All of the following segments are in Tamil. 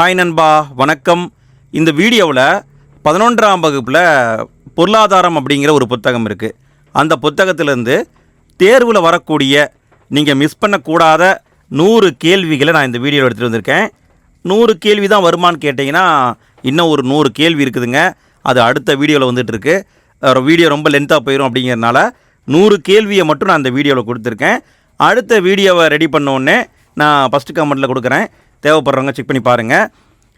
ஹாய் நண்பா வணக்கம். இந்த வீடியோவில் பதினொன்றாம் வகுப்பில் பொருளாதாரம் அப்படிங்கிற ஒரு புத்தகம் இருக்குது அந்த புத்தகத்திலேருந்து தேர்வில் வரக்கூடிய நீங்கள் மிஸ் பண்ணக்கூடாத நூறு கேள்விகளை நான் இந்த வீடியோவில் எடுத்துகிட்டு வந்திருக்கேன். நூறு கேள்வி தான் வருமான்னு கேட்டிங்கன்னா இன்னும் ஒரு நூறு கேள்வி இருக்குதுங்க. அது அடுத்த வீடியோவில் வந்துட்டுருக்கு. வீடியோ ரொம்ப லென்த்தாக போயிடும் அப்படிங்கிறனால நூறு கேள்வியை மட்டும் நான் இந்த வீடியோவில் கொடுத்துருக்கேன். அடுத்த வீடியோவை ரெடி பண்ணோடனே நான் ஃபஸ்ட்டு கமெண்ட்டில் கொடுக்குறேன். தேவைப்படுறவங்க செக் பண்ணி பாருங்கள்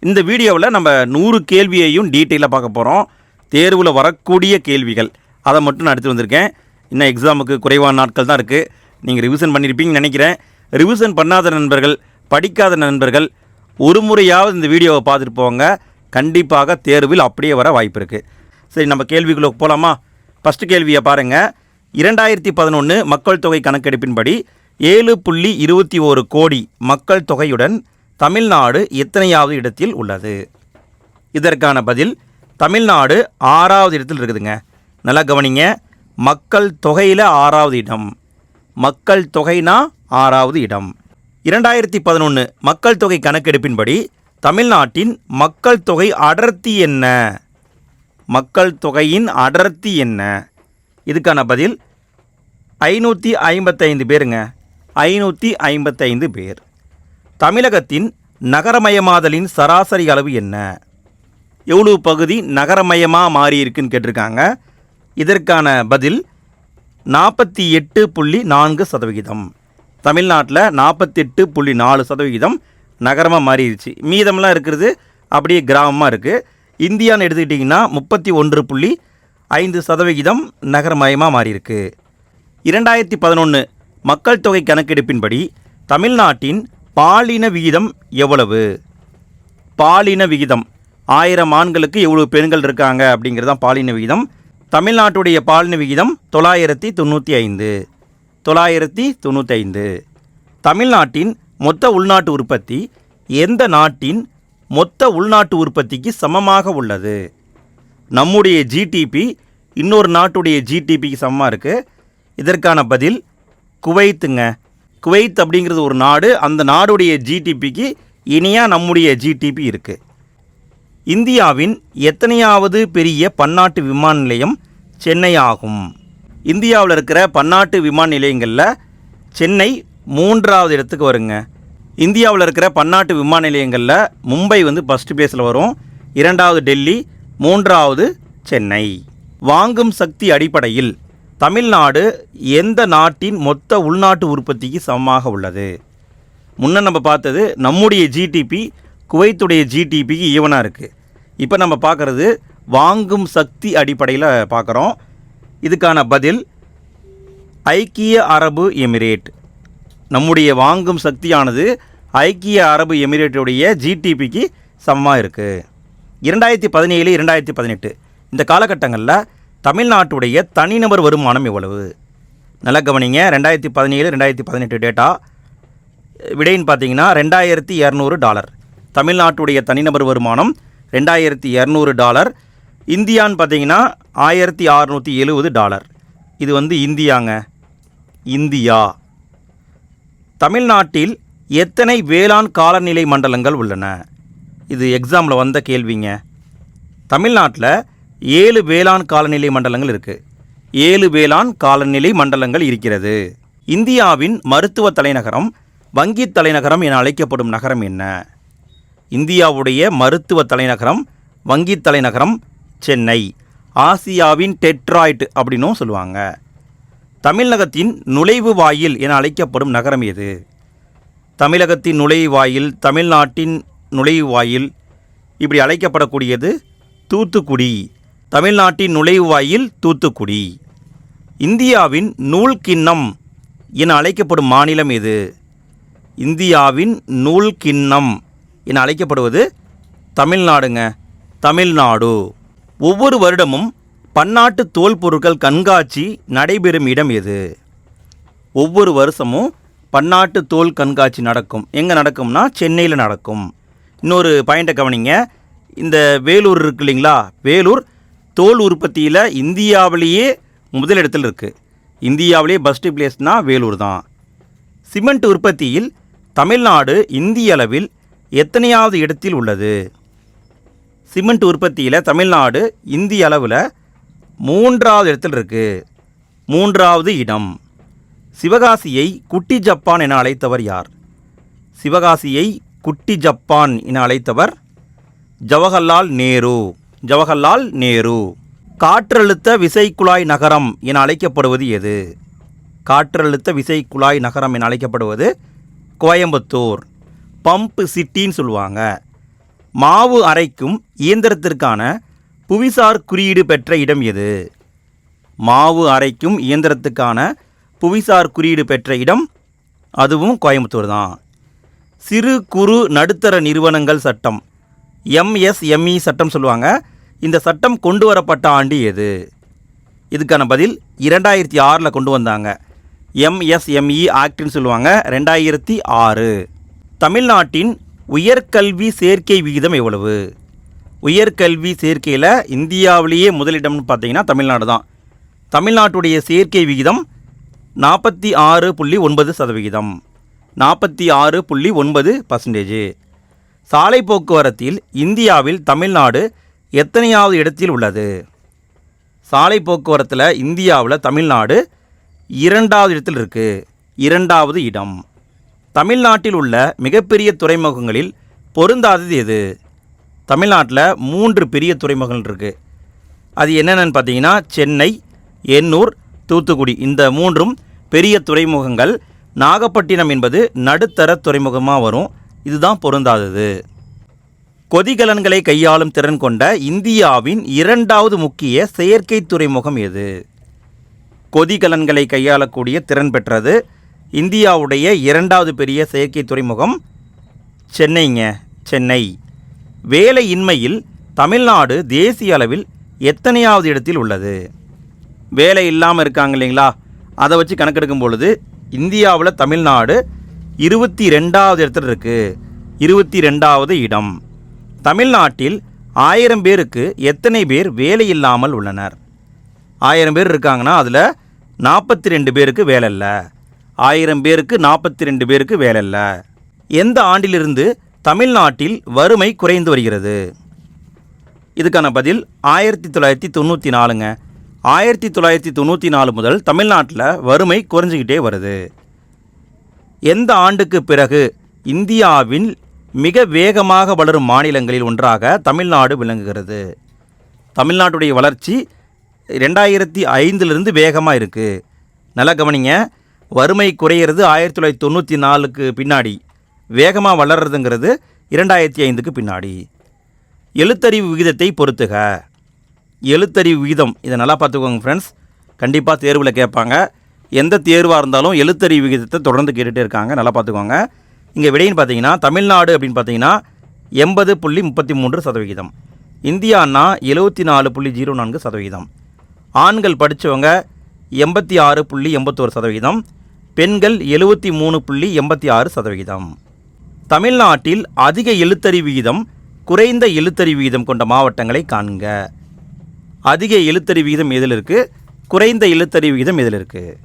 இந்த வீடியோவில் நம்ம நூறு கேள்வியையும் டீட்டெயிலாக பார்க்க போகிறோம் தேர்வில் வரக்கூடிய கேள்விகள். அதை மட்டும் நான் எடுத்து வந்திருக்கேன். இன்னும் எக்ஸாமுக்கு குறைவான நாட்கள் தான் இருக்குது நீங்கள் ரிவிஷன் பண்ணியிருப்பீங்கன்னு நினைக்கிறேன். ரிவிஷன் பண்ணாத நண்பர்கள் படிக்காத நண்பர்கள் ஒரு முறையாவது இந்த வீடியோவை பார்த்துட்டு போங்க. கண்டிப்பாக தேர்வில் அப்படியே வர வாய்ப்பு இருக்குது சரி நம்ம கேள்விக்குள்ளே போகலாமா ஃபஸ்ட்டு கேள்வியை பாருங்கள் இரண்டாயிரத்தி பதினொன்று மக்கள் தொகை கணக்கெடுப்பின்படி ஏழு புள்ளி இருபத்தி ஓரு கோடி மக்கள் தொகையுடன் தமிழ்நாடு எத்தனையாவது இடத்தில் உள்ளது? இதற்கான பதில் தமிழ்நாடு ஆறாவது இடத்தில் இருக்குதுங்க. நல்லா கவனிங்க. மக்கள் தொகையில் ஆறாவது இடம். மக்கள் தொகைனா ஆறாவது இடம். இரண்டாயிரத்தி பதினொன்று மக்கள் தொகை கணக்கெடுப்பின்படி தமிழ்நாட்டின் மக்கள் தொகை அடர்த்தி என்ன? மக்கள் தொகையின் அடர்த்தி என்ன? இதுக்கான பதில் ஐநூற்றி ஐம்பத்தைந்து பேருங்க. ஐநூற்றி ஐம்பத்தைந்து பேர். தமிழகத்தின் நகரமயமாதலின் சராசரி அளவு என்ன? எவ்வளவு பகுதி நகரமயமாக மாறியிருக்குன்னு கேட்டிருக்காங்க. இதற்கான பதில் நாற்பத்தி எட்டு புள்ளி நான்கு சதவிகிதம். தமிழ்நாட்டில் நாற்பத்தெட்டு புள்ளி நாலு சதவிகிதம் நகரமாக மாறிடுச்சு மீதம்லாம் இருக்கிறது அப்படியே கிராமமாக இருக்குது இந்தியான்னு எடுத்துக்கிட்டிங்கன்னா முப்பத்தி ஒன்று புள்ளி ஐந்து சதவிகிதம் நகரமயமாக மாறியிருக்கு. இரண்டாயிரத்தி பதினொன்று மக்கள் தொகை கணக்கெடுப்பின்படி தமிழ்நாட்டின் பாலின விகிதம் எவ்வளவு? பாலின விகிதம். ஆயிரம் ஆண்களுக்கு எவ்வளவு பெண்கள் இருக்காங்க அப்படிங்கிறது தான் பாலின விகிதம். தமிழ்நாட்டுடைய பாலின விகிதம் தொள்ளாயிரத்தி தொண்ணூற்றி ஐந்து. தொள்ளாயிரத்தி தொண்ணூற்றி ஐந்து. தமிழ்நாட்டின் மொத்த உள்நாட்டு உற்பத்தி எந்த நாட்டின் மொத்த உள்நாட்டு உற்பத்திக்கு சமமாக உள்ளது? நம்முடைய ஜிடிபி இன்னொரு நாட்டுடைய ஜிடிபிக்கு சமமாக இருக்குது இதற்கான பதில் குவைத்துங்க. குவைத் அப்படிங்கிறது ஒரு நாடு. அந்த நாடுடைய ஜிடிபிக்கு இனியாக நம்முடைய ஜிடிபி இருக்குது இந்தியாவின் எத்தனையாவது பெரிய பன்னாட்டு விமான நிலையம் சென்னை ஆகும் இந்தியாவில் இருக்கிற பன்னாட்டு விமான நிலையங்களில் சென்னை மூன்றாவது இடத்துக்கு வருங்க. இந்தியாவில் இருக்கிற பன்னாட்டு விமான நிலையங்களில் மும்பை வந்து ஃபஸ்ட்டு பிளேஸில் வரும். இரண்டாவது டெல்லி மூன்றாவது சென்னை. வாங்கும் சக்தி அடிப்படையில் தமிழ்நாடு எந்த நாட்டின் மொத்த உள்நாட்டு உற்பத்திக்கு சமமாக உள்ளது? முன்னே நம்ம பார்த்தது நம்முடைய ஜிடிபி குவைத்துடைய ஜிடிபிக்கு ஈவனாக இருக்குது இப்போ நம்ம பார்க்குறது வாங்கும் சக்தி அடிப்படையில் பார்க்குறோம். இதுக்கான பதில் ஐக்கிய அரபு எமிரேட். நம்முடைய வாங்கும் சக்தியானது ஐக்கிய அரபு எமிரேட்டுடைய ஜிடிபிக்கு சமமாக இருக்குது இரண்டாயிரத்தி பதினேழு இரண்டாயிரத்தி பதினெட்டு. இந்த காலகட்டங்களில் தமிழ்நாட்டுடைய தனிநபர் வருமானம் எவ்வளவு? நல்லா கவனிங்க. ரெண்டாயிரத்தி பதினேழு ரெண்டாயிரத்தி பதினெட்டு டேட்டா விடைன்னு பார்த்தீங்கன்னா ரெண்டாயிரத்தி இரநூறு டாலர் தமிழ்நாட்டுடைய தனிநபர் வருமானம் ரெண்டாயிரத்தி இரநூறு டாலர் இந்தியான்னு பார்த்தீங்கன்னா ஆயிரத்தி அறநூற்றி எழுபது டாலர் இது வந்து இந்தியாங்க. இந்தியா. தமிழ்நாட்டில் எத்தனை வேளாண் காலநிலை மண்டலங்கள் உள்ளன? இது எக்ஸாமில் வந்த கேள்விங்க. தமிழ்நாட்டில் ஏழு வேளாண் காலநிலை மண்டலங்கள் இருக்குது ஏழு வேளாண் காலநிலை மண்டலங்கள் இருக்கிறது. இந்தியாவின் மருத்துவ தலைநகரம் வங்கி தலைநகரம் என அழைக்கப்படும் நகரம் என்ன? இந்தியாவுடைய மருத்துவ தலைநகரம் வங்கி தலைநகரம் சென்னை. ஆசியாவின் டெட்ராய்ட் அப்படின்னும் சொல்லுவாங்க. தமிழகத்தின் நுழைவு வாயில் என அழைக்கப்படும் நகரம் எது? தமிழகத்தின் நுழைவாயில் தமிழ்நாட்டின் நுழைவாயில் இப்படி அழைக்கப்படக்கூடியது தூத்துக்குடி. தமிழ்நாட்டின் நுழைவாயில் தூத்துக்குடி. இந்தியாவின் நூல் கிண்ணம் என அழைக்கப்படும் மாநிலம் எது? இந்தியாவின் நூல் கிண்ணம் என அழைக்கப்படுவது தமிழ்நாடுங்க. தமிழ்நாடு. ஒவ்வொரு வருடமும் பன்னாட்டு தோல் பொருட்கள் கண்காட்சி நடைபெறும் இடம் எது? ஒவ்வொரு வருஷமும் பன்னாட்டு தோல் கண்காட்சி நடக்கும். எங்கே நடக்கும்னா சென்னையில் நடக்கும். இன்னொரு பாயிண்ட்டை கவனிங்க. இந்த வேலூர் இருக்கு இல்லைங்களா? வேலூர் தோல் உற்பத்தியில் இந்தியாவிலேயே முதலிடத்தில் இருக்குது இந்தியாவிலேயே பெஸ்ட் பிளேஸ்னால் வேலூர் தான். சிமெண்ட் உற்பத்தியில் தமிழ்நாடு இந்திய அளவில் எத்தனையாவது இடத்தில் உள்ளது? சிமெண்ட் உற்பத்தியில் தமிழ்நாடு இந்திய அளவில் மூன்றாவது இடத்தில் இருக்குது மூன்றாவது இடம். சிவகாசியை குட்டி ஜப்பான் என அழைத்தவர் யார்? சிவகாசியை குட்டி ஜப்பான் என அழைத்தவர் ஜவஹர்லால் நேரு. ஜவஹர்லால் நேரு. காற்றழுத்த விசைக்குழாய் நகரம் என அழைக்கப்படுவது எது? காற்றழுத்த விசைக்குழாய் நகரம் என அழைக்கப்படுவது கோயம்புத்தூர். பம்ப் சிட்டின்னு சொல்லுவாங்க. மாவு அரைக்கும் இயந்திரத்திற்கான புவிசார் குறியீடு பெற்ற இடம் எது? மாவு அரைக்கும் இயந்திரத்துக்கான புவிசார் குறியீடு பெற்ற இடம் அதுவும் கோயம்புத்தூர் தான். சிறு குறு நடுத்தர நிறுவனங்கள் சட்டம். எம்எஸ்எம்இ சட்டம் சொல்லுவாங்க. இந்த சட்டம் கொண்டு வரப்பட்ட ஆண்டு எது? இதுக்கான பதில் இரண்டாயிரத்தி ஆறில் கொண்டு வந்தாங்க. எம்எஸ்எம்இ ஆக்ட்னு சொல்லுவாங்க. ரெண்டாயிரத்தி ஆறு. தமிழ்நாட்டின் உயர்கல்வி சேர்க்கை விகிதம் எவ்வளவு? உயர்கல்வி சேர்க்கையில் இந்தியாவிலேயே முதலிடம்னு பார்த்தீங்கன்னா தமிழ்நாடு தான். தமிழ்நாட்டுடைய சேர்க்கை விகிதம் நாற்பத்தி ஆறு புள்ளி ஒன்பது சதவிகிதம். நாற்பத்தி ஆறு புள்ளி ஒன்பது பர்சன்டேஜ் சாலை போக்குவரத்தில் இந்தியாவில் தமிழ்நாடு எத்தனையாவது இடத்தில் உள்ளது? சாலை போக்குவரத்தில் இந்தியாவில் தமிழ்நாடு இரண்டாவது இடத்தில் இருக்குது இரண்டாவது இடம். தமிழ்நாட்டில் உள்ள மிகப்பெரிய துறைமுகங்களில் பொருந்தாதது எது? தமிழ்நாட்டில் மூன்று பெரிய துறைமுகங்கள் இருக்குது அது என்னென்னு பார்த்தீங்கன்னா சென்னை எண்ணூர் தூத்துக்குடி. இந்த மூன்றும் பெரிய துறைமுகங்கள். நாகப்பட்டினம் என்பது நடுத்தர துறைமுகமாக வரும். இதுதான் பொருந்தாதது. கொதிகலன்களை கையாளும் திறன் கொண்ட இந்தியாவின் இரண்டாவது முக்கிய செயற்கை துறைமுகம் எது? கொதிகலன்களை கையாளக்கூடிய திறன் பெற்றது இந்தியாவுடைய இரண்டாவது பெரிய செயற்கை துறைமுகம் சென்னைங்க சென்னை. வேலையின்மையில் தமிழ்நாடு தேசிய அளவில் எத்தனையாவது இடத்தில் உள்ளது? வேலை இல்லாமல் இருக்காங்க இல்லைங்களா? அதை வச்சு கணக்கெடுக்கும் பொழுது இந்தியாவில் தமிழ்நாடு இருபத்தி ரெண்டாவது இடத்துல இருக்குது இருபத்தி ரெண்டாவது இடம். தமிழ்நாட்டில் ஆயிரம் பேருக்கு எத்தனை பேர் வேலை இல்லாமல் உள்ளனர்? ஆயிரம் பேர் இருக்காங்கன்னா அதில் நாற்பத்தி ரெண்டு பேருக்கு வேலை இல்லை ஆயிரம் பேருக்கு நாற்பத்தி ரெண்டு பேருக்கு வேலை இல்லை எந்த ஆண்டிலிருந்து தமிழ்நாட்டில் வறுமை குறைந்து வருகிறது? இதுக்கான பதில் ஆயிரத்தி தொள்ளாயிரத்தி தொண்ணூற்றி நாலுங்க. ஆயிரத்தி தொள்ளாயிரத்தி தொண்ணூற்றி நாலு முதல் தமிழ்நாட்டில் வறுமை குறைஞ்சிக்கிட்டே வருது. எந்த ஆண்டுக்கு பிறகு இந்தியாவின் மிக வேகமாக வளரும் மாநிலங்களில் ஒன்றாக தமிழ்நாடு விளங்குகிறது. தமிழ்நாட்டுடைய வளர்ச்சி ரெண்டாயிரத்தி ஐந்திலிருந்து வேகமாக இருக்குது நல்லா கவனிங்க. வறுமை குறையிறது ஆயிரத்தி தொள்ளாயிரத்தி தொண்ணூற்றி நாலுக்கு பின்னாடி. வேகமாக வளர்றதுங்கிறது இரண்டாயிரத்தி ஐந்துக்கு பின்னாடி. எழுத்தறிவு விகிதத்தை பொறுத்துக. எழுத்தறிவு விகிதம் இதை நல்லா பார்த்துக்கோங்க ஃப்ரெண்ட்ஸ் கண்டிப்பாக தேர்வில் கேட்பாங்க. எந்த தேர்வாக இருந்தாலும் எழுத்தறிவு விகிதத்தை தொடர்ந்து கேட்டுகிட்டே இருக்காங்க. நல்லா பார்த்துக்கோங்க. இங்கே விடைன்னு பார்த்தீங்கன்னா தமிழ்நாடு அப்படின்னு பார்த்தீங்கன்னா எண்பது புள்ளி முப்பத்தி மூன்று சதவிகிதம். இந்தியான்னா எழுபத்தி நாலு புள்ளி ஜீரோ நான்கு சதவிகிதம். ஆண்கள் படித்தவங்க எண்பத்தி ஆறு புள்ளி எண்பத்தோரு சதவிகிதம். பெண்கள் எழுபத்தி மூணு புள்ளி எண்பத்தி ஆறு சதவிகிதம். தமிழ்நாட்டில் அதிக எழுத்தறி விகிதம் குறைந்த எழுத்தறி விகிதம் கொண்ட மாவட்டங்களை காண்க. அதிக எழுத்தறி விகிதம் எதில் இருக்குது குறைந்த எழுத்தறிவு விகிதம் எதில் இருக்குது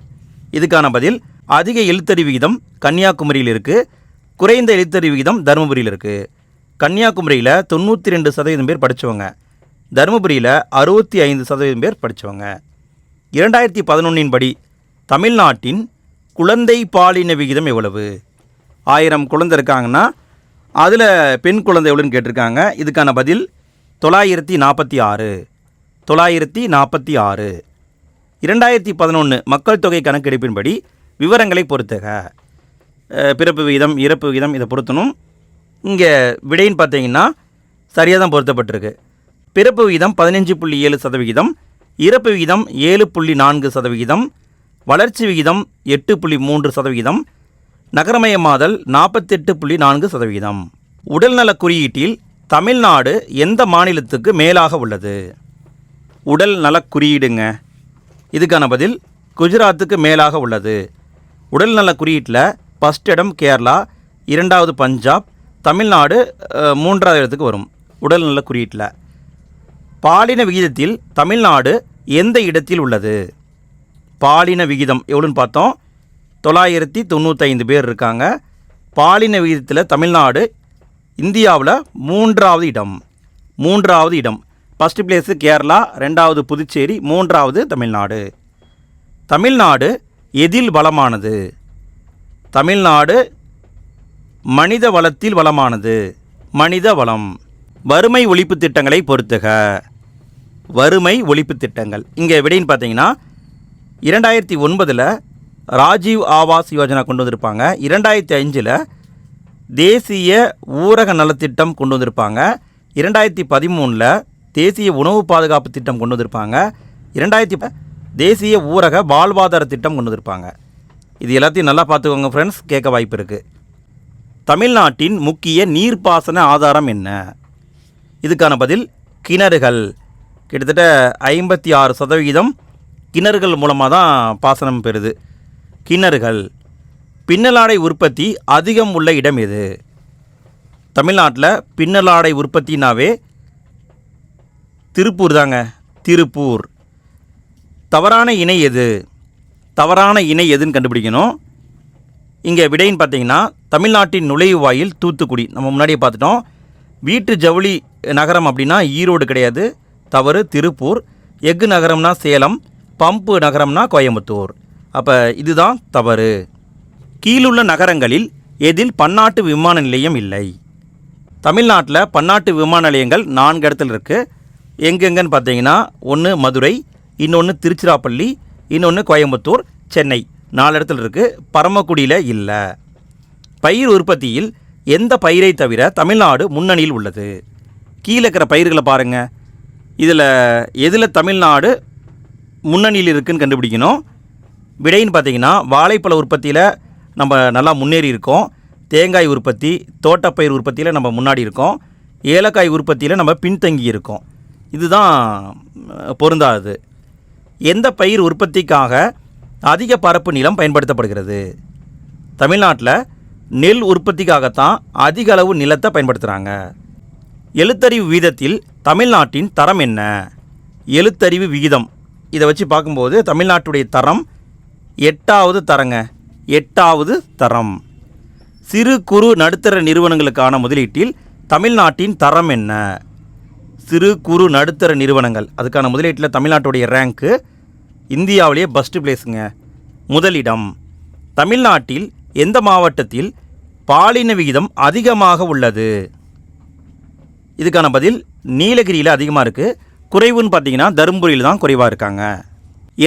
இதுக்கான பதில் அதிக எழுத்தறி விகிதம் கன்னியாகுமரியில் இருக்குது குறைந்த எழுத்தறிவு விகிதம் தருமபுரியில் இருக்குது கன்னியாகுமரியில் தொண்ணூற்றி ரெண்டு சதவீதம் பேர் படித்தவங்க தருமபுரியில் அறுபத்தி ஐந்து சதவீதம் பேர் படித்தவங்க இரண்டாயிரத்தி பதினொன்றின் படி தமிழ்நாட்டின் குழந்தை பாலின விகிதம் எவ்வளவு? ஆயிரம் குழந்தை இருக்காங்கன்னா அதில் பெண் குழந்தை எவ்வளோன்னு கேட்டிருக்காங்க. இதுக்கான பதில் தொள்ளாயிரத்தி நாற்பத்தி ஆறு. தொள்ளாயிரத்தி நாற்பத்தி ஆறு. இரண்டாயிரத்தி பதினொன்று மக்கள் தொகை கணக்கெடுப்பின்படி விவரங்களை பொறுத்துக. பிறப்பு விகிதம் இறப்பு விகிதம் இதை பொருத்தணும். இங்கே விடைன்னு பார்த்தீங்கன்னா சரியாக தான் பொருத்தப்பட்டிருக்கு. பிறப்பு விகிதம் பதினஞ்சு புள்ளி ஏழு சதவிகிதம் இறப்பு விகிதம் ஏழு புள்ளி நான்கு சதவிகிதம் வளர்ச்சி விகிதம் எட்டு புள்ளி மூன்று சதவிகிதம் நகரமயமாதல் நாற்பத்தெட்டு புள்ளி நான்கு சதவிகிதம். உடல்நலக் குறியீட்டில் தமிழ்நாடு எந்த மாநிலத்துக்கு மேலாக உள்ளது? உடல் நலக் குறியீடுங்க. இதுக்கான பதில் குஜராத்துக்கு மேலாக உள்ளது. உடல்நலக் குறியீட்டில் ஃபஸ்ட் இடம் கேரளா இரண்டாவது பஞ்சாப் தமிழ்நாடு மூன்றாவது இடத்துக்கு வரும். உடல்நல குறியீட்டில். பாலின விகிதத்தில் தமிழ்நாடு எந்த இடத்தில் உள்ளது? பாலின விகிதம் எவ்வளோன்னு பார்த்தோம்? தொள்ளாயிரத்தி தொண்ணூற்றைந்து பேர் இருக்காங்க. பாலின விகிதத்தில் தமிழ்நாடு இந்தியாவில் மூன்றாவது இடம். மூன்றாவது இடம். ஃபஸ்ட்டு பிளேஸு கேரளா ரெண்டாவது புதுச்சேரி மூன்றாவது தமிழ்நாடு. தமிழ்நாடு எதில் பலமானது? தமிழ்நாடு மனித வளத்தில் வளமானது. மனித வளம். வறுமை ஒழிப்பு திட்டங்களை பொறுத்துக. வறுமை ஒழிப்பு திட்டங்கள். இங்கே விடைன்னு பார்த்தீங்கன்னா இரண்டாயிரத்தி ஒன்பதில் ராஜீவ் ஆவாஸ் யோஜனா கொண்டு வந்திருப்பாங்க. இரண்டாயிரத்தி அஞ்சில் தேசிய ஊரக நலத்திட்டம் கொண்டு வந்திருப்பாங்க. இரண்டாயிரத்தி பதிமூணில் தேசிய உணவு பாதுகாப்பு திட்டம் கொண்டு வந்திருப்பாங்க. இரண்டாயிரத்தி ப- தேசிய ஊரக வாழ்வாதார திட்டம் கொண்டு வந்திருப்பாங்க. இது எல்லாத்தையும் நல்லா பார்த்துக்கோங்க ஃப்ரெண்ட்ஸ் கேட்க வாய்ப்பு இருக்குது தமிழ்நாட்டின் முக்கிய நீர்ப்பாசன ஆதாரம் என்ன? இதுக்கான பதில் கிணறுகள். கிட்டத்தட்ட ஐம்பத்தி ஆறு சதவிகிதம் கிணறுகள் மூலமாக தான் பாசனம் பெறுது. கிணறுகள். பின்னலாடை உற்பத்தி அதிகம் உள்ள இடம் எது? தமிழ்நாட்டில் பின்னலாடை உற்பத்தினாவே திருப்பூர் தாங்க. திருப்பூர். தவறான இணை எது? தவறான இணை எதுன்னு கண்டுபிடிக்கணும். இங்கே விடைன்னு பார்த்தீங்கன்னா தமிழ்நாட்டின் நுழைவாயில் தூத்துக்குடி. நம்ம முன்னாடியே பார்த்துட்டோம். வீட்டு ஜவுளி நகரம் அப்படின்னா ஈரோடு கிடையாது. தவறு திருப்பூர். எஃகு நகரம்னா சேலம். பம்பு நகரம்னா கோயம்புத்தூர். அப்போ இதுதான் தவறு. கீழுள்ள நகரங்களில் எதில் பன்னாட்டு விமான நிலையம் இல்லை. தமிழ்நாட்டில் பன்னாட்டு விமான நிலையங்கள் நான்கு இடத்துல இருக்குது எங்கெங்கன்னு பார்த்தீங்கன்னா ஒன்று மதுரை இன்னொன்று திருச்சிராப்பள்ளி இன்னொன்று கோயம்புத்தூர் சென்னை. நாலு இடத்துல இருக்குது பரமக்குடியில் இல்லை. பயிர் உற்பத்தியில் எந்த பயிரை தவிர தமிழ்நாடு முன்னணியில் உள்ளது? கீழே இருக்கிற பயிர்களை பாருங்கள் இதில் எதில் தமிழ்நாடு முன்னணியில் இருக்குதுன்னு கண்டுபிடிக்கணும். விடைன்னு பார்த்தீங்கன்னா வாழைப்பழ உற்பத்தியில் நம்ம நல்லா முன்னேறி இருக்கோம். தேங்காய் உற்பத்தி தோட்டப்பயிர் உற்பத்தியில் நம்ம முன்னாடி இருக்கோம். ஏலக்காய் உற்பத்தியில் நம்ம பின்தங்கி இருக்கோம். இதுதான் பொருந்தாது எந்த பயிர் உற்பத்திக்காக அதிக பரப்பு நிலம் பயன்படுத்தப்படுகிறது? தமிழ்நாட்டில் நெல் உற்பத்திக்காகத்தான் அதிக அளவு நிலத்தை பயன்படுத்துகிறாங்க எழுத்தறிவு வீதத்தில் தமிழ்நாட்டின் தரம் என்ன? எழுத்தறிவு விகிதம். இதை வச்சு பார்க்கும்போது தமிழ்நாட்டுடைய தரம் எட்டாவது தரங்க. எட்டாவது தரம். சிறு குறு நடுத்தர நிறுவனங்களுக்கான முதலீட்டில் தமிழ்நாட்டின் தரம் என்ன? சிறு குறு நடுத்தர நிறுவனங்கள். அதுக்கான முதலீட்டில் தமிழ்நாட்டுடைய ரேங்க்கு இந்தியாவிலேயே பஸ்ட்டு பிளேஸுங்க முதலிடம். தமிழ்நாட்டில் எந்த மாவட்டத்தில் பாலின விகிதம் அதிகமாக உள்ளது? இதுக்கான பதில் நீலகிரியில் அதிகமாக இருக்குது குறைவுன்னு பார்த்தீங்கன்னா தருமபுரியில் தான் குறைவாக இருக்காங்க.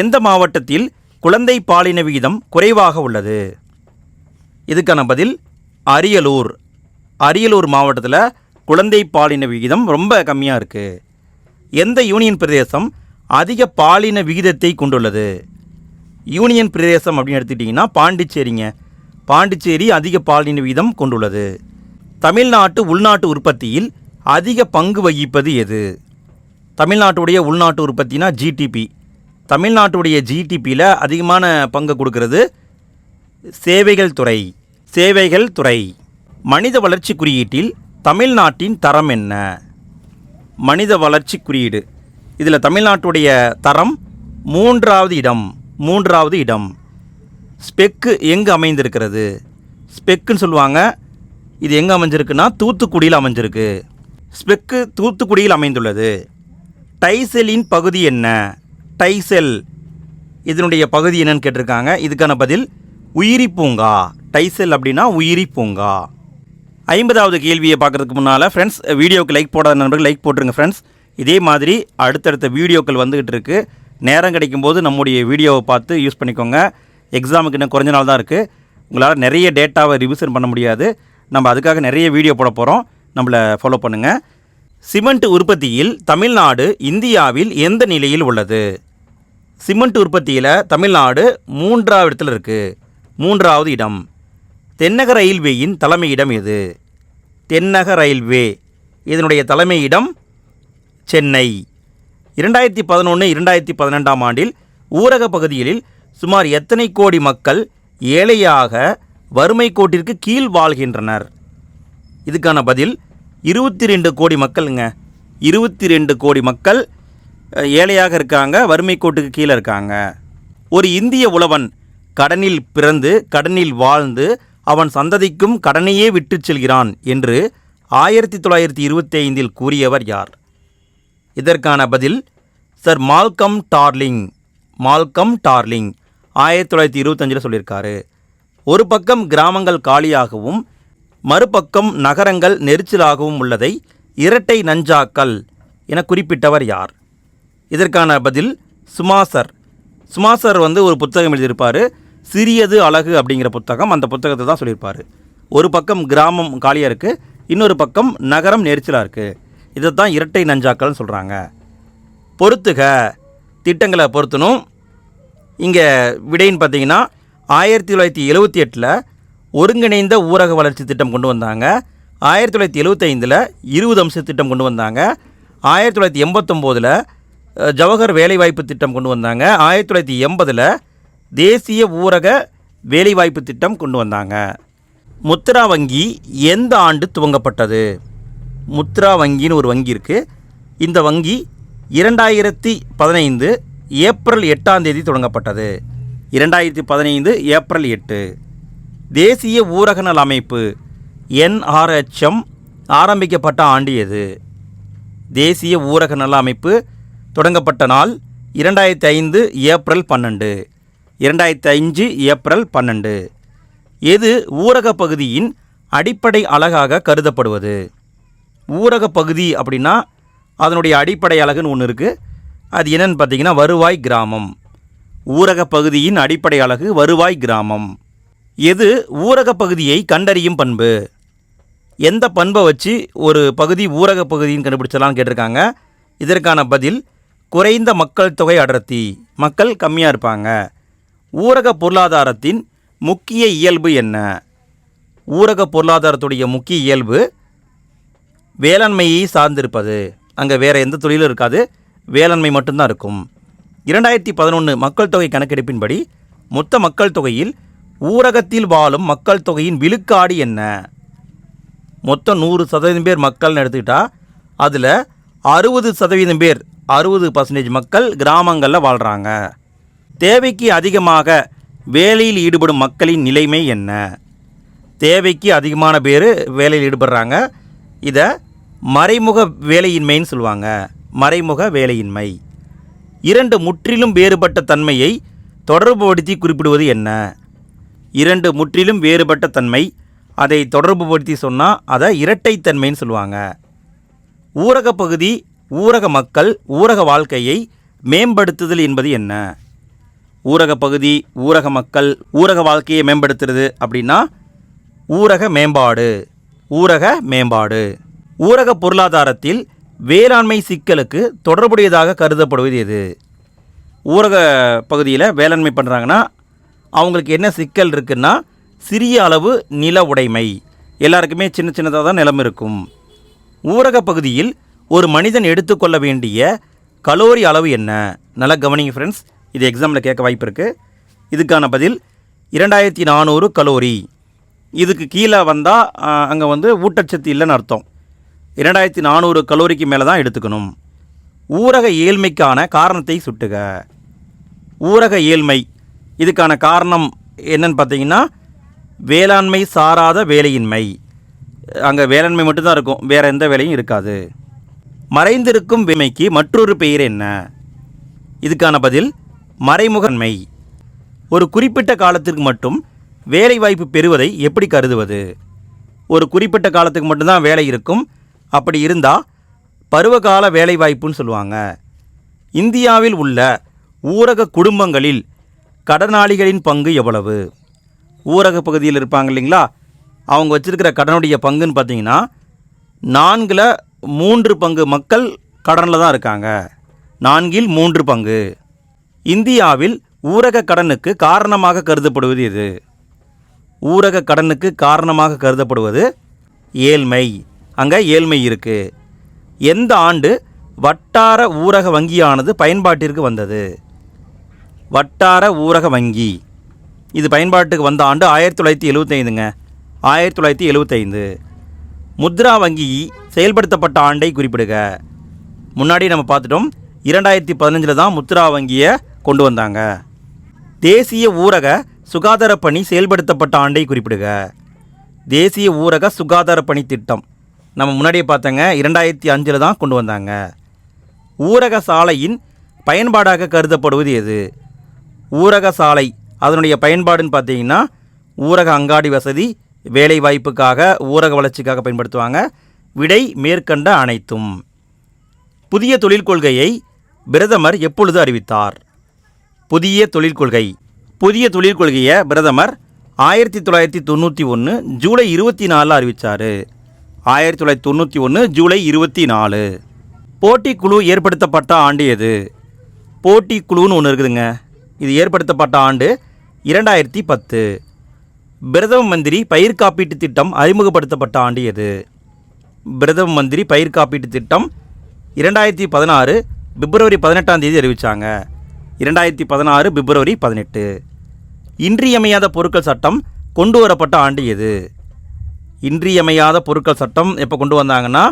எந்த மாவட்டத்தில் குழந்தை பாலின விகிதம் குறைவாக உள்ளது? இதுக்கான பதில் அரியலூர். அரியலூர் மாவட்டத்தில் குழந்தை பாலின விகிதம் ரொம்ப கம்மியாக இருக்குது எந்த யூனியன் பிரதேசம் அதிக பாலின விகிதத்தை கொண்டுள்ளது? யூனியன் பிரதேசம் அப்படின்னு எடுத்துக்கிட்டிங்கன்னா பாண்டிச்சேரிங்க. பாண்டிச்சேரி அதிக பாலின விகிதம் கொண்டுள்ளது. தமிழ்நாட்டு உள்நாட்டு உற்பத்தியில் அதிக பங்கு வகிப்பது எது? தமிழ்நாட்டுடைய உள்நாட்டு உற்பத்தினா ஜிடிபி தமிழ்நாட்டுடைய ஜிடிபியில் அதிகமான பங்கு கொடுக்கறது சேவைகள் துறை. சேவைகள் துறை. மனித வளர்ச்சி குறியீட்டில் தமிழ்நாட்டின் தரம் என்ன? மனித வளர்ச்சி குறியீடு. இதில் தமிழ்நாட்டுடைய தரம் மூன்றாவது இடம் மூன்றாவது இடம். ஸ்பெக்கு எங்கு அமைந்திருக்கிறது? ஸ்பெக்குன்னு சொல்லுவாங்க. இது எங்கே அமைஞ்சிருக்குன்னா தூத்துக்குடியில் அமைஞ்சிருக்கு. ஸ்பெக்கு தூத்துக்குடியில் அமைந்துள்ளது. டைசெலின் பகுதி என்ன? டைசெல். இதனுடைய பகுதி என்னன்னு கேட்டிருக்காங்க. இதுக்கான பதில் உயிரி பூங்கா. டைசெல் அப்படின்னா உயிரி பூங்கா. ஐம்பதாவது கேள்வியை பார்க்குறதுக்கு முன்னால் ஃப்ரெண்ட்ஸ் வீடியோக்கு லைக் போடாத நண்பர்கள் லைக் போட்டுருங்க ஃப்ரெண்ட்ஸ் இதே மாதிரி அடுத்தடுத்த வீடியோக்கள் வந்துக்கிட்டு இருக்குது நேரம் கிடைக்கும்போது நம்முடைய வீடியோவை பார்த்து யூஸ் பண்ணிக்கோங்க. எக்ஸாமுக்கு இன்னும் குறைஞ்ச நாள் தான் இருக்குது உங்களால் நிறைய டேட்டாவை ரிவிஷன் பண்ண முடியாது. நம்ம அதுக்காக நிறைய வீடியோ போட போகிறோம் நம்மளை ஃபாலோ பண்ணுங்கள் சிமெண்ட் உற்பத்தியில் தமிழ்நாடு இந்தியாவில் எந்த நிலையில் உள்ளது? சிமெண்ட் உற்பத்தியில் தமிழ்நாடு மூன்றாவது இடத்துல இருக்குது மூன்றாவது இடம். தென்னக ரயில்வேயின் தலைமையிடம் எது? தென்னக ரயில்வே. இதனுடைய தலைமையிடம் சென்னை. இரண்டாயிரத்தி பதினொன்று இரண்டாயிரத்தி பதினெண்டாம் ஆண்டில் ஊரக பகுதிகளில் சுமார் எத்தனை கோடி மக்கள் ஏழையாக வறுமை கோட்டிற்கு கீழ் வாழ்கின்றனர்? இதுக்கான பதில் இருபத்தி ரெண்டு கோடி மக்களுங்க. இருபத்தி ரெண்டு கோடி மக்கள் ஏழையாக இருக்காங்க வறுமை கோட்டுக்கு கீழே இருக்காங்க. ஒரு இந்திய உழவன் கடனில் பிறந்து கடனில் வாழ்ந்து அவன் சந்ததிக்கும் கடனையே விட்டுச் செல்கிறான் என்று ஆயிரத்தி தொள்ளாயிரத்தி இருபத்தி ஐந்தில் கூறியவர் யார்? இதற்கான பதில் sir Malcolm Darling. Malcolm Darling ஆயிரத்தி தொள்ளாயிரத்தி இருபத்தஞ்சில் சொல்லியிருக்காரு. ஒரு பக்கம் கிராமங்கள் காலியாகவும் மறுபக்கம் நகரங்கள் நெரிச்சலாகவும் உள்ளதை இரட்டை நஞ்சாக்கல் என குறிப்பிட்டவர் யார்? இதற்கான பதில் சுமாசர். சுமாசர் வந்து ஒரு புத்தகம் எழுதியிருப்பார். சிறியது அழகு அப்படிங்கிற புத்தகம் அந்த புத்தகத்தை தான் சொல்லியிருப்பார். ஒரு பக்கம் கிராமம் காலியாக இருக்குது இன்னொரு பக்கம் நகரம் நெரிச்சலாக இருக்குது இதை தான் இரட்டை நஞ்சாக்கள்னு சொல்கிறாங்க பொறுத்துக திட்டங்களை பொருத்தணும். இங்கே விடைன்னு பார்த்தீங்கன்னா ஆயிரத்தி தொள்ளாயிரத்தி எழுபத்தி எட்டில் ஒருங்கிணைந்த ஊரக வளர்ச்சி திட்டம் கொண்டு வந்தாங்க. ஆயிரத்தி தொள்ளாயிரத்தி எழுபத்தைந்தில் இருபது அம்ச திட்டம் கொண்டு வந்தாங்க. ஆயிரத்தி தொள்ளாயிரத்தி எண்பத்தொம்போதில் ஜவஹர் வேலைவாய்ப்பு திட்டம் கொண்டு வந்தாங்க. ஆயிரத்தி தொள்ளாயிரத்தி எண்பதில் தேசிய ஊரக வேலைவாய்ப்பு திட்டம் கொண்டு வந்தாங்க. முத்ரா வங்கி எந்த ஆண்டு துவங்கப்பட்டது? முத்ரா வங்கின்னு ஒரு வங்கி இருக்குது இந்த வங்கி இரண்டாயிரத்தி பதினைந்து ஏப்ரல் எட்டாம் தேதி தொடங்கப்பட்டது. இரண்டாயிரத்தி பதினைந்து ஏப்ரல் எட்டு. தேசிய ஊரக நல அமைப்பு என்ஆர்ஹெச்எம் ஆரம்பிக்கப்பட்ட ஆண்டு எது? தேசிய ஊரக நல அமைப்பு தொடங்கப்பட்ட நாள் இரண்டாயிரத்தி ஐந்து ஏப்ரல் பன்னெண்டு. இரண்டாயிரத்தி அஞ்சு ஏப்ரல் பன்னெண்டு. எது ஊரக பகுதியின் அடிப்படை அழகாக கருதப்படுவது? ஊரக பகுதி அப்படின்னா அதனுடைய அடிப்படை அழகுன்னு ஒன்று இருக்குது அது என்னென்னு பார்த்தீங்கன்னா வருவாய் கிராமம். ஊரக பகுதியின் அடிப்படை அலகு வருவாய் கிராமம். எது ஊரக பகுதியை கண்டறியும் பண்பு? எந்த பண்பை வச்சு ஒரு பகுதி ஊரக பகுதின்னு கண்டுபிடிச்சலாம்னு கேட்டிருக்காங்க. இதற்கான பதில் குறைந்த மக்கள் தொகை அடர்த்தி. மக்கள் கம்மியாக இருப்பாங்க. ஊரக பொருளாதாரத்தின் முக்கிய இயல்பு என்ன? ஊரக பொருளாதாரத்துடைய முக்கிய இயல்பு வேளாண்மையை சார்ந்திருப்பது. அங்கே வேறு எந்த தொழிலும் இருக்காது. வேளாண்மை மட்டும்தான் இருக்கும். இரண்டாயிரத்தி பதினொன்று மக்கள் தொகை கணக்கெடுப்பின்படி மொத்த மக்கள் தொகையில் ஊரகத்தில் வாழும் மக்கள் தொகையின் விழுக்காடு என்ன? மொத்தம் நூறு சதவீதம் பேர் மக்கள்னு எடுத்துக்கிட்டால் அதில் அறுபது சதவீதம் பேர் அறுபது பர்சன்டேஜ் மக்கள் கிராமங்களில் வாழ்கிறாங்க தேவைக்கு அதிகமாக வேலையில் ஈடுபடும் மக்களின் நிலைமை என்ன? தேவைக்கு அதிகமான பேர் வேலையில் ஈடுபடுறாங்க. இதை மறைமுக வேலையின்மைன்னு சொல்லுவாங்க. மறைமுக வேலையின்மை. இரண்டு முற்றிலும் வேறுபட்ட தன்மையை தொடர்புபடுத்தி குறிப்பிடுவது என்ன? இரண்டு முற்றிலும் வேறுபட்ட தன்மை. அதை தொடர்புபடுத்தி சொன்னால் அதை இரட்டைத்தன்மைன்னு சொல்லுவாங்க. ஊரக பகுதி ஊரக மக்கள் ஊரக வாழ்க்கையை மேம்படுத்துதல் என்பது என்ன? ஊரக பகுதி ஊரக மக்கள் ஊரக வாழ்க்கையை மேம்படுத்துறது அப்படின்னா ஊரக மேம்பாடு ஊரக மேம்பாடு. ஊரக பொருளாதாரத்தில் வேளாண்மை சிக்கலுக்கு தொடர்புடையதாக கருதப்படுவது எது? ஊரக பகுதியில் வேளாண்மை பண்ணுறாங்கன்னா அவங்களுக்கு என்ன சிக்கல் இருக்குன்னா சிறிய அளவு நில உடைமை. எல்லாருக்குமே சின்ன சின்னதாக தான் நிலம் இருக்கும். ஊரக பகுதியில் ஒரு மனிதன் எடுத்துக்கொள்ள வேண்டிய கலோரி அளவு என்ன? நல்லா கவனிங்க ஃப்ரெண்ட்ஸ் இது எக்ஸாமில் கேட்க வாய்ப்பு இருக்குது இதுக்கான பதில் இரண்டாயிரத்தி நானூறு கலோரி. இதுக்கு கீழே வந்தால் அங்கே வந்து ஊட்டச்சத்து இல்லைன்னு அர்த்தம். இரண்டாயிரத்தி நானூறு கலோரிக்கு மேலே தான் எடுத்துக்கணும். ஊரக ஏழ்மைக்கான காரணத்தை சுட்டுக. ஊரக ஏழ்மை இதுக்கான காரணம் என்னன்னு பார்த்தீங்கன்னா வேளாண்மை சாராத வேலையின்மை. அங்கே வேளாண்மை மட்டும்தான் இருக்கும் வேறு எந்த வேலையும் இருக்காது. மறைந்திருக்கும் வேமைக்கு மற்றொரு பெயர் என்ன? இதுக்கான பதில் மறைமுகன்மை. ஒரு குறிப்பிட்ட காலத்திற்கு மட்டும் வேலைவாய்ப்பு பெறுவதை எப்படி கருதுவது? ஒரு குறிப்பிட்ட காலத்துக்கு மட்டும்தான் வேலை இருக்கும். அப்படி இருந்தால் பருவகால வேலைவாய்ப்புன்னு சொல்லுவாங்க. இந்தியாவில் உள்ள ஊரக குடும்பங்களில் கடனாளிகளின் பங்கு எவ்வளவு? ஊரக பகுதியில் இருப்பாங்க இல்லைங்களா? அவங்க வச்சுருக்கிற கடனுடைய பங்குன்னு பார்த்தீங்கன்னா நான்கில் மூன்று பங்கு மக்கள் கடனில் தான் இருக்காங்க. நான்கில் மூன்று பங்கு. இந்தியாவில் ஊரக கடனுக்கு காரணமாக கருதப்படுவது எது? ஊரக கடனுக்கு காரணமாக கருதப்படுவது ஏழ்மை. அங்கே ஏழ்மை இருக்குது எந்த ஆண்டு வட்டார ஊரக வங்கியானது பயன்பாட்டிற்கு வந்தது? வட்டார ஊரக வங்கி. இது பயன்பாட்டுக்கு வந்த ஆண்டு ஆயிரத்தி தொள்ளாயிரத்தி எழுபத்தைந்துங்க ஆயிரத்தி தொள்ளாயிரத்தி எழுபத்தைந்து முத்ரா வங்கி செயல்படுத்தப்பட்ட ஆண்டை குறிப்பிடுக. முன்னாடி நம்ம பார்த்துட்டோம் இரண்டாயிரத்தி பதினஞ்சில் தான் முத்ரா வங்கியை கொண்டு வந்தாங்க. தேசிய ஊரக சுகாதார பணி செயல்படுத்தப்பட்ட ஆண்டை குறிப்பிடுக. தேசிய ஊரக சுகாதார பணி திட்டம். நம்ம முன்னாடியே பார்த்தங்க இரண்டாயிரத்தி அஞ்சில் தான் கொண்டு வந்தாங்க. ஊரக சாலையின் பயன்பாடாக கருதப்படுவது எது? ஊரக சாலை அதனுடைய பயன்பாடுன்னு பார்த்தீங்கன்னா ஊரக அங்காடி வசதி வேலை வாய்ப்புக்காக ஊரக வளர்ச்சிக்காக பயன்படுத்துவாங்க. விடை மேற்கண்ட அனைத்தும். புதிய தொழில் கொள்கையை பிரதமர் எப்பொழுது அறிவித்தார்? புதிய தொழில் கொள்கை. புதிய தொழில் கொள்கையை பிரதமர் ஆயிரத்தி தொள்ளாயிரத்தி தொண்ணூற்றி ஒன்று ஜூலை இருபத்தி நாலில் அறிவித்தார் ஆயிரத்தி தொள்ளாயிரத்தி தொண்ணூற்றி ஒன்று ஜூலை இருபத்தி நாலு. போட்டிக்குழு ஏற்படுத்தப்பட்ட ஆண்டு எது? போட்டிக்குழுன்னு ஒன்று இருக்குதுங்க. இது ஏற்படுத்தப்பட்ட ஆண்டு இரண்டாயிரத்தி பத்து. பிரதம மந்திரி பயிர் காப்பீட்டு திட்டம் அறிமுகப்படுத்தப்பட்ட ஆண்டு எது? பிரதம மந்திரி பயிர் காப்பீட்டு திட்டம் இரண்டாயிரத்தி பதினாறு பிப்ரவரி பதினெட்டாம் தேதி அறிவித்தாங்க இரண்டாயிரத்தி பதினாறு பிப்ரவரி பதினெட்டு. இன்றியமையாத பொருட்கள் சட்டம் கொண்டு வரப்பட்ட ஆண்டு எது? இன்றியமையாத பொருட்கள் சட்டம் எப்போ கொண்டு வந்தாங்கன்னா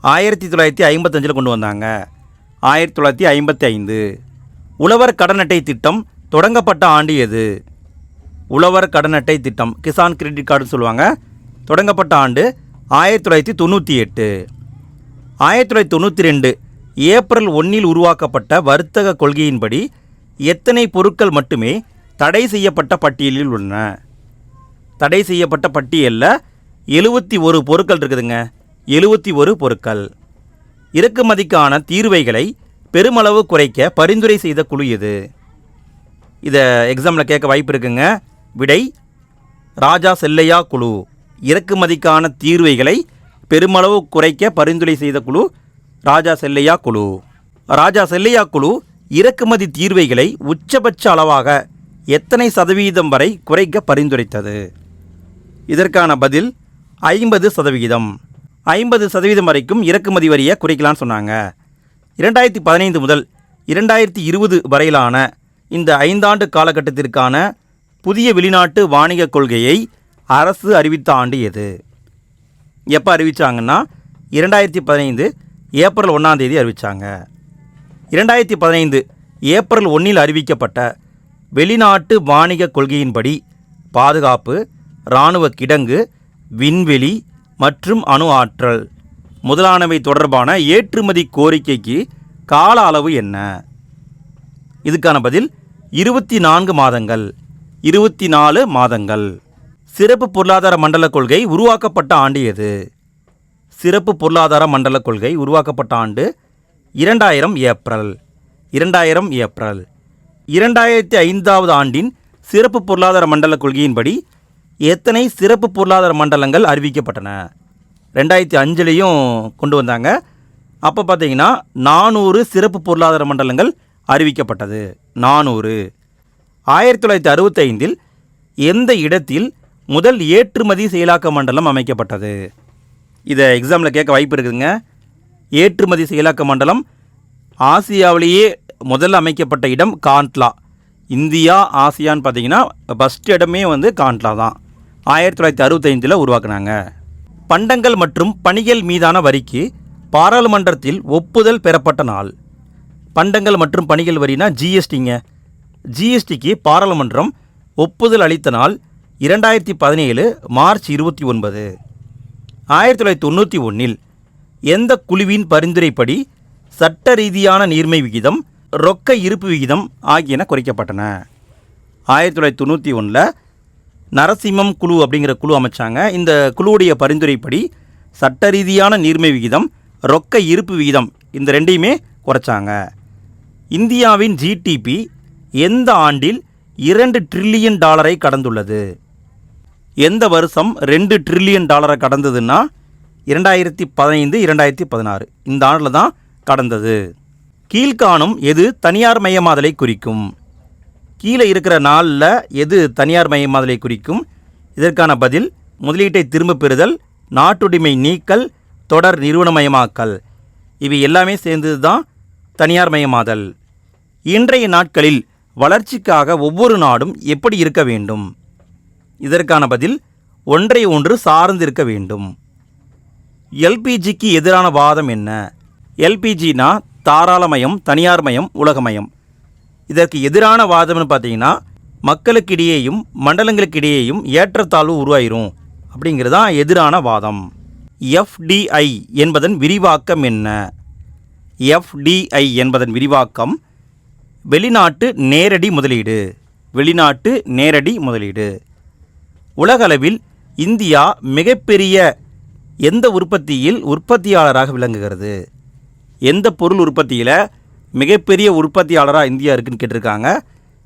ஆயிரத்தி தொள்ளாயிரத்தி ஐம்பத்தஞ்சில் கொண்டு வந்தாங்க. ஆயிரத்தி தொள்ளாயிரத்தி ஐம்பத்தி ஐந்து. உழவர் கடன் அட்டை திட்டம் தொடங்கப்பட்ட ஆண்டு எது? உழவர் கடன் அட்டை திட்டம் கிசான் கிரெடிட் கார்டுன்னு சொல்லுவாங்க. தொடங்கப்பட்ட ஆண்டு ஆயிரத்தி தொள்ளாயிரத்தி தொண்ணூற்றி எட்டு. ஆயிரத்தி தொள்ளாயிரத்தி தொண்ணூற்றி ரெண்டு ஏப்ரல் ஒன்றில் உருவாக்கப்பட்ட வர்த்தக கொள்கையின்படி எத்தனை பொருட்கள் மட்டுமே தடை செய்யப்பட்ட பட்டியலில் உள்ளன? தடை செய்யப்பட்ட பட்டியலில் எழுபத்தி ஒரு பொருட்கள் இருக்குதுங்க. எழுபத்தி ஒரு பொருட்கள். இறக்குமதிக்கான தீர்வைகளை பெருமளவு குறைக்க பரிந்துரை செய்த குழு எது இதை எக்ஸாமில் கேட்க வாய்ப்பு இருக்குங்க. விடை ராஜா செல்லையா குழு. இறக்குமதிக்கான தீர்வைகளை பெருமளவு குறைக்க பரிந்துரை செய்த குழு ராஜா செல்லையா குழு. ராஜா செல்லையா குழு இறக்குமதி தீர்வைகளை உச்சபட்ச அளவாக எத்தனை சதவீதம் வரை குறைக்க பரிந்துரைத்தது? இதற்கான பதில் ஐம்பது சதவிகிதம். ஐம்பது சதவீதம் வரைக்கும் இறக்குமதி வரியை குறைக்கலாம்னு சொன்னாங்க. இரண்டாயிரத்தி பதினைந்து முதல் இரண்டாயிரத்தி இருபது வரையிலான இந்த ஐந்தாண்டு காலகட்டத்திற்கான புதிய வெளிநாட்டு வாணிகக் கொள்கையை அரசு அறிவித்த ஆண்டு எது? எப்போ அறிவித்தாங்கன்னா இரண்டாயிரத்தி பதினைந்து ஏப்ரல் ஒன்றாம் தேதி அறிவித்தாங்க இரண்டாயிரத்தி பதினைந்து ஏப்ரல் ஒன்றில் அறிவிக்கப்பட்ட வெளிநாட்டு வாணிகக் கொள்கையின்படி பாதுகாப்பு இராணுவ கிடங்கு விண்வெளி மற்றும் அணு ஆற்றல் முதலானவை தொடர்பான ஏற்றுமதி கோரிக்கைக்கு கால அளவு என்ன? இதுக்கான பதில் இருபத்தி நான்கு மாதங்கள் இருபத்தி நாலு மாதங்கள். சிறப்பு பொருளாதார மண்டல கொள்கை உருவாக்கப்பட்ட ஆண்டு எது? சிறப்பு பொருளாதார மண்டல கொள்கை உருவாக்கப்பட்ட ஆண்டு இரண்டாயிரம் ஏப்ரல். இரண்டாயிரம் ஏப்ரல். இரண்டாயிரத்தி ஐந்தாவது ஆண்டின் சிறப்பு பொருளாதார மண்டல கொள்கையின்படி எத்தனை சிறப்பு பொருளாதார மண்டலங்கள் அறிவிக்கப்பட்டன? ரெண்டாயிரத்தி அஞ்சுலேயும் கொண்டு வந்தாங்க. அப்போ பார்த்தீங்கன்னா நானூறு சிறப்பு பொருளாதார மண்டலங்கள் அறிவிக்கப்பட்டது. நானூறு. ஆயிரத்தி தொள்ளாயிரத்தி அறுபத்தைந்தில் எந்த இடத்தில் முதல் ஏற்றுமதி செயலாக்க மண்டலம் அமைக்கப்பட்டது? இதை எக்ஸாமில் கேட்க வாய்ப்பு இருக்குதுங்க. ஏற்றுமதி செயலாக்க மண்டலம் ஆசியாவிலேயே முதல்ல அமைக்கப்பட்ட இடம் காண்ட்லா. இந்தியா ஆசியான்னு பார்த்தீங்கன்னா ஃபஸ்ட் இடமே வந்து காண்ட்லா தான். ஆயிரத்தி தொள்ளாயிரத்தி அறுபத்தைந்தில் உருவாக்குனாங்க. பண்டங்கள் மற்றும் பணிகள் மீதான வரிக்கு பாராளுமன்றத்தில் ஒப்புதல் பெறப்பட்ட நாள். பண்டங்கள் மற்றும் பணிகள் வரினா ஜிஎஸ்டிங்க ஜிஎஸ்டிக்கு பாராளுமன்றம் ஒப்புதல் அளித்த நாள் இரண்டாயிரத்தி பதினேழு மார்ச் இருபத்தி ஒன்பது. ஆயிரத்தி தொள்ளாயிரத்தி தொண்ணூற்றி ஒன்றில் எந்த குழுவின் பரிந்துரைப்படி சட்ட ரீதியான நீர்மை விகிதம் ரொக்க இருப்பு விகிதம் ஆகியன குறைக்கப்பட்டன. ஆயிரத்தி தொள்ளாயிரத்தி தொண்ணூற்றி ஒன்றில் நரசிம்மம் குழு அப்படிங்கிற குழு அமைச்சாங்க. இந்த குழுவுடைய பரிந்துரைப்படி சட்ட ரீதியான நீர்மை விகிதம் ரொக்க இருப்பு விகிதம் இந்த ரெண்டையுமே குறைச்சாங்க. இந்தியாவின் ஜிடிபி எந்த ஆண்டில் இரண்டு ட்ரில்லியன் டாலரை கடந்துள்ளது? எந்த வருஷம் ரெண்டு ட்ரில்லியன் டாலரை கடந்ததுன்னா இரண்டாயிரத்தி பதினைந்து இரண்டாயிரத்தி பதினாறு. இந்த ஆண்டில் தான் கடந்தது. கீழ்காணும் எது தனியார் மயமாதலை குறிக்கும்? கீழே இருக்கிற நாளில் எது தனியார் மயமாதலை குறிக்கும்? இதற்கான பதில் முதலீட்டை திரும்பப் பெறுதல் நாட்டுடைமை நீக்கல் தொடர் நிறுவனமயமாக்கல். இவை எல்லாமே சேர்ந்தது தான் தனியார் மயமாதல். இன்றைய நாட்களில் வளர்ச்சிக்காக ஒவ்வொரு நாடும் எப்படி இருக்க வேண்டும்? இதற்கான பதில் ஒன்றை ஒன்று சார்ந்து இருக்க வேண்டும். எல்பிஜிக்கு எதிரான வாதம் என்ன? எல்பிஜினா தாராளமயம் தனியார்மயம் உலகமயம். இதற்கு எதிரான வாதம்னு பார்த்தீங்கன்னா மக்களுக்கிடையேயும் மண்டலங்களுக்கிடையேயும் ஏற்றத்தாழ்வு உருவாயிரும். அப்படிங்கிறது தான் எதிரான வாதம். எஃப்டிஐ என்பதன் விரிவாக்கம் என்ன? எஃப்டிஐ என்பதன் விரிவாக்கம் வெளிநாட்டு நேரடி முதலீடு. வெளிநாட்டு நேரடி முதலீடு. உலகளவில் இந்தியா மிகப்பெரிய எந்த உற்பத்தியில் உற்பத்தியாளராக விளங்குகிறது? எந்த பொருள் உற்பத்தியில் மிகப்பெரிய உற்பத்தியாளராக இந்தியா இருக்குன்னு கேட்டிருக்காங்க.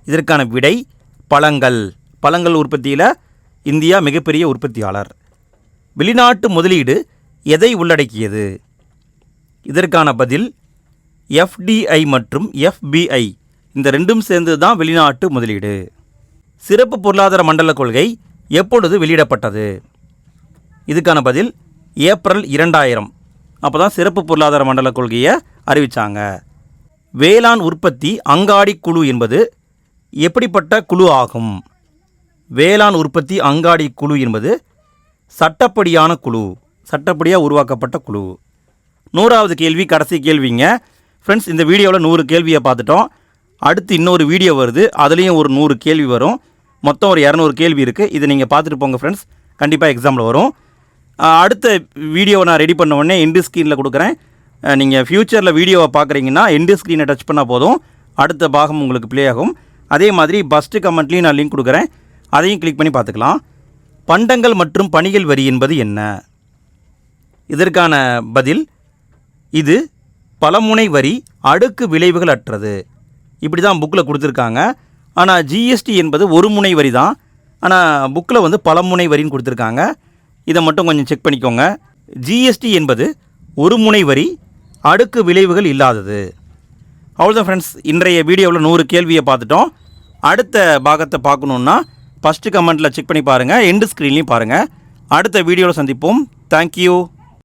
இதற்கான விடை பழங்கள். பழங்கள் உற்பத்தியில் இந்தியா மிகப்பெரிய உற்பத்தியாளர். வெளிநாட்டு முதலீடு எதை உள்ளடக்கியது? இதற்கான பதில் எஃப்டிஐ மற்றும் எஃபிஐ இந்த ரெண்டும் சேர்ந்து தான் வெளிநாட்டு முதலீடு. சிறப்பு பொருளாதார மண்டல கொள்கை எப்பொழுது வெளியிடப்பட்டது? இதுக்கான பதில் ஏப்ரல் இரண்டாயிரம். அப்போ தான் சிறப்பு பொருளாதார மண்டல கொள்கையை அறிவித்தாங்க வேளாண் உற்பத்தி அங்காடி குழு என்பது எப்படிப்பட்ட குழு ஆகும்? வேளாண் உற்பத்தி அங்காடி குழு என்பது சட்டப்படியான குழு சட்டப்படியாக உருவாக்கப்பட்ட குழு. நூறாவது கேள்வி கடைசி கேள்விங்க. ஃப்ரெண்ட்ஸ் இந்த வீடியோவில் நூறு கேள்வியை பார்த்துட்டோம். அடுத்து இன்னொரு வீடியோ வருது அதுலேயும் ஒரு நூறு கேள்வி வரும். மொத்தம் ஒரு இரநூறு கேள்வி இருக்குது இதை நீங்கள் பார்த்துட்டு போங்க ஃப்ரெண்ட்ஸ் கண்டிப்பாக எக்ஸாமில் வரும். அடுத்த வீடியோவை நான் ரெடி பண்ண உடனே எண்டு ஸ்க்ரீனில் கொடுக்குறேன். நீங்கள் ஃப்யூச்சரில் வீடியோவை பார்க்குறீங்கன்னா எண்டு ஸ்க்ரீனை டச் பண்ணால் போதும். அடுத்த பாகம் உங்களுக்கு ப்ளே ஆகும். அதே மாதிரி ஃபஸ்ட்டு கமெண்ட்லேயும் நான் லிங்க் கொடுக்குறேன். அதையும் கிளிக் பண்ணி பார்த்துக்கலாம். பண்டங்கள் மற்றும் பணிகள் வரி என்பது என்ன? இதற்கான பதில் இது பலமுனை வரி அடுக்கு விளைவுகள் அற்றது. இப்படி தான் புக்கில் கொடுத்துருக்காங்க ஆனால் ஜிஎஸ்டி என்பது ஒரு முனை வரி தான் ஆனால் புக்கில் வந்து பலமுனை வரின்னு கொடுத்துருக்காங்க. இதை மட்டும் கொஞ்சம் செக் பண்ணிக்கோங்க. ஜிஎஸ்டி என்பது ஒரு முனை வரி அடுக்கு விளைவுகள் இல்லாதது. அவ்வளோதான் ஃப்ரெண்ட்ஸ் இன்றைய வீடியோவில் நூறு கேள்வியை பார்த்துட்டோம். அடுத்த பாகத்தை பார்க்கணுன்னா ஃபஸ்ட்டு கமெண்ட்டில் செக் பண்ணி பாருங்கள் எண்டு ஸ்க்ரீன்லையும் பாருங்கள் அடுத்த வீடியோவில் சந்திப்போம். தேங்க்யூ